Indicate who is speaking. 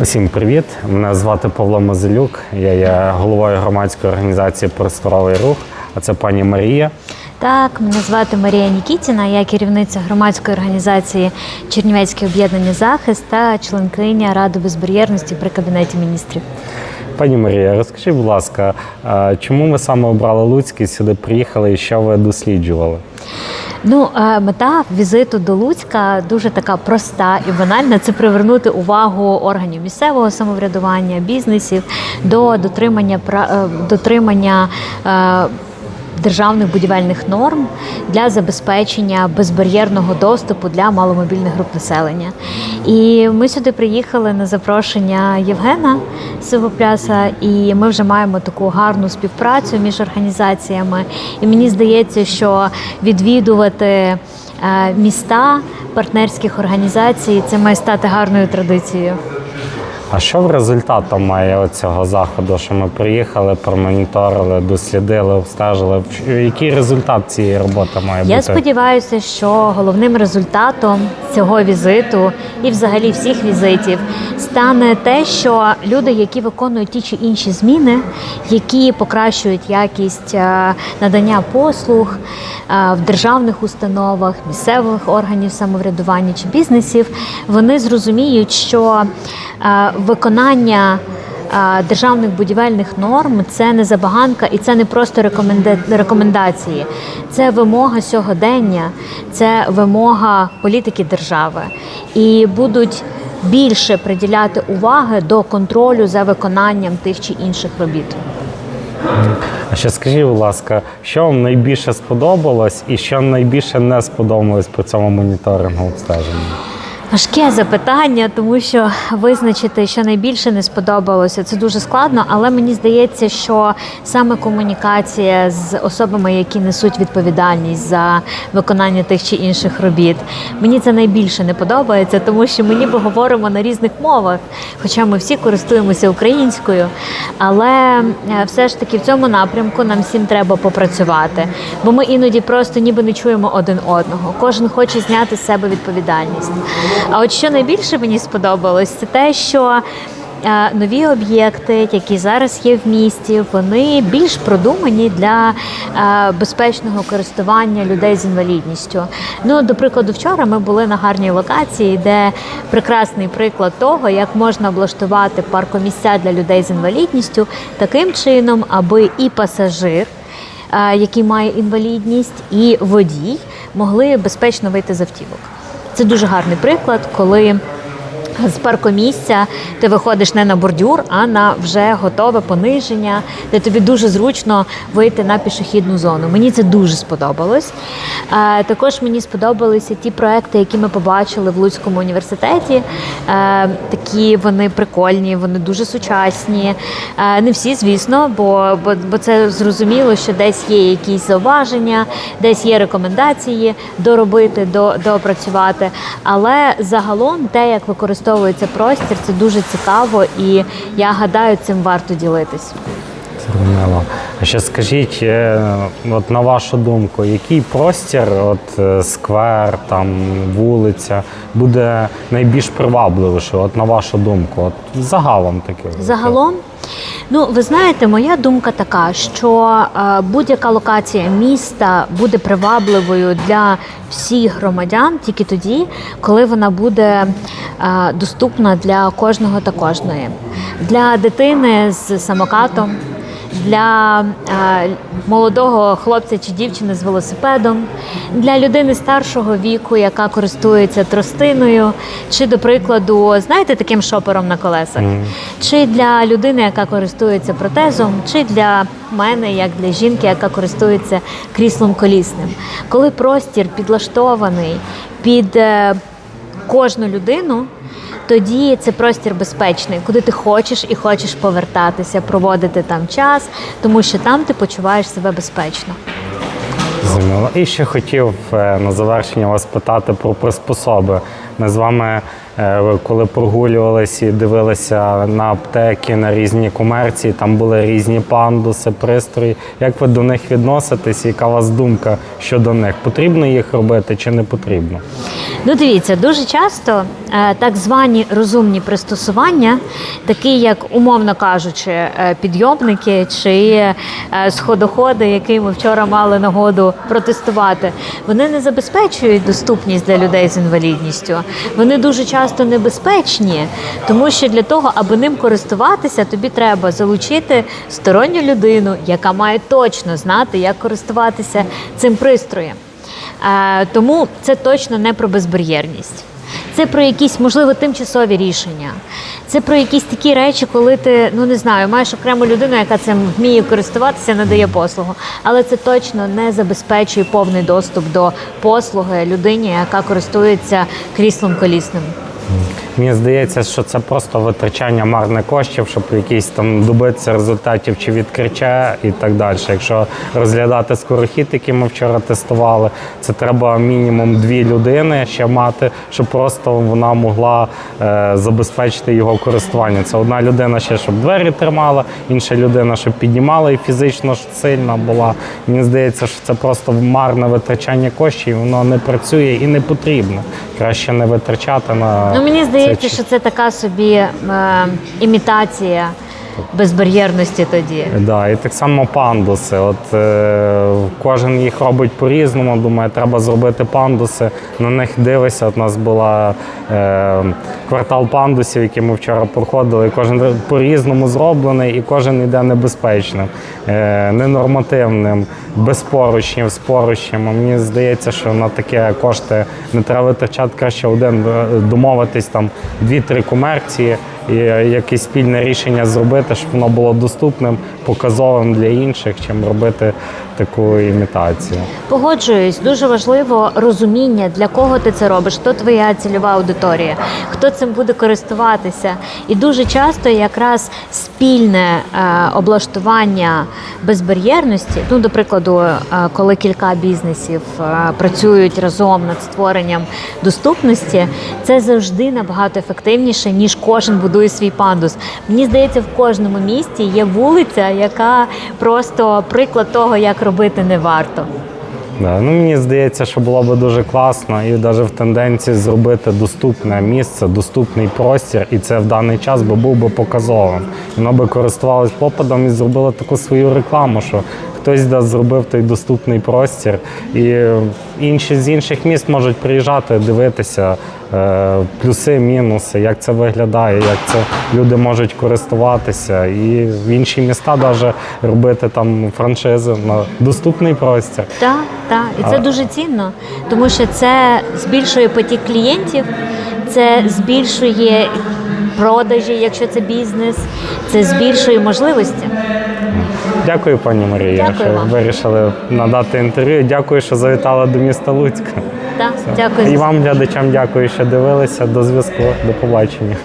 Speaker 1: Усім привіт! Мене звати Павло Мозилюк. Я є головою громадської організації Просторовий рух. А це пані Марія.
Speaker 2: Так, мене звати Марія Нікітіна, я керівниця громадської організації Чернівецьке об'єднання захист та членкиня Ради безбар'єрності при кабінеті міністрів.
Speaker 1: Пані Марія, розкажіть, будь ласка, чому ви саме обрали Луцький, сюди приїхали і що ви досліджували?
Speaker 2: Ну, е, мета візиту до Луцька дуже така проста і банальна. Це привернути увагу органів місцевого самоврядування, бізнесів до дотримання е, дотримання. Державних будівельних норм для забезпечення безбар'єрного доступу для маломобільних груп населення. І ми сюди приїхали на запрошення Євгена Сивопляса, і ми вже маємо таку гарну співпрацю між організаціями. І мені здається, що відвідувати е, міста партнерських організацій це має стати гарною традицією.
Speaker 1: А що в результатом має цього заходу? Що ми приїхали, промоніторили, дослідили, обстежили? Який результат цієї роботи має
Speaker 2: Я
Speaker 1: бути?
Speaker 2: сподіваюся, що головним результатом цього візиту і взагалі всіх візитів стане те, що люди, які виконують ті чи інші зміни, які покращують якість е, надання послуг е, в державних установах, місцевих органів самоврядування чи бізнесів, вони зрозуміють, що е, виконання державних будівельних норм це не забаганка і це не просто рекоменда- рекомендації, це вимога сьогодення, це вимога політики держави. І будуть більше приділяти уваги до контролю за виконанням тих чи інших робіт.
Speaker 1: А ще скажіть, будь ласка, що вам найбільше сподобалось і що найбільше не сподобалось по цьому моніторингу обстеженню?
Speaker 2: Важке запитання, тому що визначити, що найбільше не сподобалося, це дуже складно, але мені здається, що саме комунікація з особами, які несуть відповідальність за виконання тих чи інших робіт, мені це найбільше не подобається, тому що ми ніби говоримо на різних мовах, хоча ми всі користуємося українською. Але е, все ж таки в цьому напрямку нам всім треба попрацювати, бо ми іноді просто ніби не чуємо один одного. Кожен хоче зняти з себе відповідальність. А от що найбільше мені сподобалось, це те, що е, нові об'єкти, які зараз є в місті, вони більш продумані для е, безпечного користування людей з інвалідністю. Ну, до прикладу, вчора ми були на гарній локації, де прекрасний приклад того, як можна облаштувати паркомісця для людей з інвалідністю таким чином, аби і пасажир е, який має інвалідність, і водій могли безпечно вийти з автівок. Це дуже гарний приклад, коли з паркомісця ти виходиш не на бордюр, а на вже готове пониження, де тобі дуже зручно вийти на пішохідну зону. Мені це дуже сподобалось. Е, Також мені сподобалися ті проекти, які ми побачили в Луцькому університеті. Е, Такі вони прикольні, вони дуже сучасні. Е, Не всі, звісно, бо, бо, бо це зрозуміло, що десь є якісь зауваження, десь є рекомендації доробити, до, доопрацювати. Але загалом те, як використовується простір, це дуже цікаво, і я гадаю, цим варто ділитись.
Speaker 1: Зрозуміло. А ще скажіть, е, от на вашу думку, який простір, от е, сквер, там вулиця, буде найбільш привабливіший, от на вашу думку, от загалом таке?
Speaker 2: Загалом, ну ви знаєте, моя думка така, що е, будь-яка локація міста буде привабливою для всіх громадян тільки тоді, коли вона буде е, доступна для кожного та кожної. Для дитини з самокатом. Для е, молодого хлопця чи дівчини з велосипедом, для людини старшого віку, яка користується тростиною, чи, до прикладу, знаєте, таким шопером на колесах, чи для людини, яка користується протезом, чи для мене, як для жінки, яка користується кріслом колісним. Коли простір підлаштований під е, кожну людину. Тоді це простір безпечний, куди ти хочеш і хочеш повертатися, проводити там час, тому що там ти почуваєш себе безпечно.
Speaker 1: Зрозуміло. І ще хотів е, на завершення вас питати про приспособи. Ми з вами е, коли прогулювалися і дивилися на аптеки, на різні комерції, там були різні пандуси, пристрої. Як ви до них відноситесь? Яка у вас думка щодо них? Потрібно їх робити чи не потрібно?
Speaker 2: Ну, дивіться, дуже часто е, так звані розумні пристосування, такі як, умовно кажучи, е, підйомники чи е, сходоходи, які ми вчора мали нагоду протестувати, вони не забезпечують доступність для людей з інвалідністю. Вони дуже часто небезпечні, тому що для того, аби ним користуватися, тобі треба залучити сторонню людину, яка має точно знати, як користуватися цим пристроєм. Е, Тому це точно не про безбар'єрність. Це про якісь, можливо, тимчасові рішення. Це про якісь такі речі, коли ти ну не знаю, маєш окрему людину, яка цим вміє користуватися, надає послугу. Але це точно не забезпечує повний доступ до послуги людині, яка користується кріслом колісним.
Speaker 1: Мені здається, що це просто витрачання марних коштів, щоб якісь там добитися результатів чи відкриття і так далі. Якщо розглядати скорохід, який ми вчора тестували, це треба мінімум дві людини ще мати, щоб просто вона могла е, забезпечити його користування. Це одна людина ще, щоб двері тримала, інша людина, щоб піднімала і фізично сильна була. Мені здається, що це просто марне витрачання коштів, воно не працює і не потрібно. Краще не витрачати на
Speaker 2: Ну мені
Speaker 1: це
Speaker 2: здається,
Speaker 1: чи-
Speaker 2: що це така собі е, імітація безбар'єрності тоді.
Speaker 1: Да, і так само пандуси. От е, кожен їх робить по-різному. Думаю, треба зробити пандуси. На них дивишся. От у нас була е, квартал пандусів, який ми вчора проходили. Кожен по-різному зроблений, і кожен йде небезпечним, е, ненормативним, без поручнів, з поручнями. Мені здається, що на таке кошти не треба витрачати краще один е, домовитись там дві-три комерції і якесь спільне рішення зробити, щоб воно було доступним, показовим для інших, чим робити таку імітацію.
Speaker 2: Погоджуюсь, дуже важливо розуміння, для кого ти це робиш, хто твоя цільова аудиторія, хто цим буде користуватися. І дуже часто якраз спільне е, облаштування безбар'єрності, ну, до прикладу, е, коли кілька бізнесів е, працюють разом над створенням доступності, це завжди набагато ефективніше, ніж кожен будує свій пандус. Мені здається, в кожному місті є вулиця, яка просто приклад того, як робити не варто.
Speaker 1: Да. Ну, мені здається, що було б дуже класно і навіть в тенденції зробити доступне місце, доступний простір, і це в даний час би був би показовим. Воно би користувалось попадом і зробило таку свою рекламу, що хтось да, зробив той доступний простір, і інші з інших міст можуть приїжджати, дивитися е, плюси, мінуси, як це виглядає, як це люди можуть користуватися, і в інші міста навіть робити там франшизи на доступний простір.
Speaker 2: Так, так, і це дуже цінно, тому що це збільшує потік клієнтів, це збільшує продажі, якщо це бізнес, це збільшує можливості.
Speaker 1: Дякую, пані Марія,
Speaker 2: Дякую
Speaker 1: що
Speaker 2: вам.
Speaker 1: вирішили надати інтерв'ю. Дякую, що завітала до міста Луцька.
Speaker 2: Так, дякую.
Speaker 1: І вам, глядачам, дякую, що дивилися. До зв'язку. До побачення.